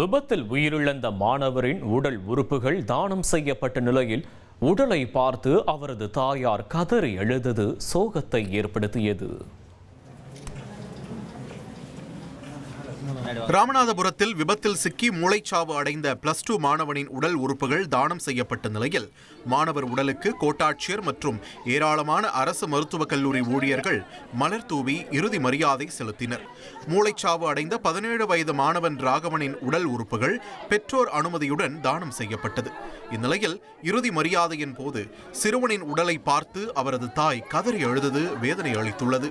விபத்தில் உயிரிழந்த மாணவரின் உடல் உறுப்புகள் தானம் செய்யப்பட்ட நிலையில் உடலை பார்த்து அவரது தாயார் கதறி எழுதது சோகத்தை ஏற்படுத்தியது. ராமநாதபுரத்தில் விபத்தில் சிக்கி மூளைச்சாவு அடைந்த பிளஸ் டூ மாணவனின் உடல் உறுப்புகள் தானம் செய்யப்பட்ட நிலையில் மாணவர் உடலுக்கு கோட்டாட்சியர் மற்றும் ஏராளமான அரசு மருத்துவக் கல்லூரி ஊழியர்கள் மலர் தூவி இறுதி மரியாதை செலுத்தினர். மூளைச்சாவு அடைந்த பதினேழு வயது மாணவன் ராகவனின் உடல் உறுப்புகள் பெற்றோர் அனுமதியுடன் தானம் செய்யப்பட்டது. இந்நிலையில் இறுதி மரியாதையின் போது சிறுவனின் உடலை பார்த்து அவரது தாய் கதறி எழுதது வேதனை அளித்துள்ளது.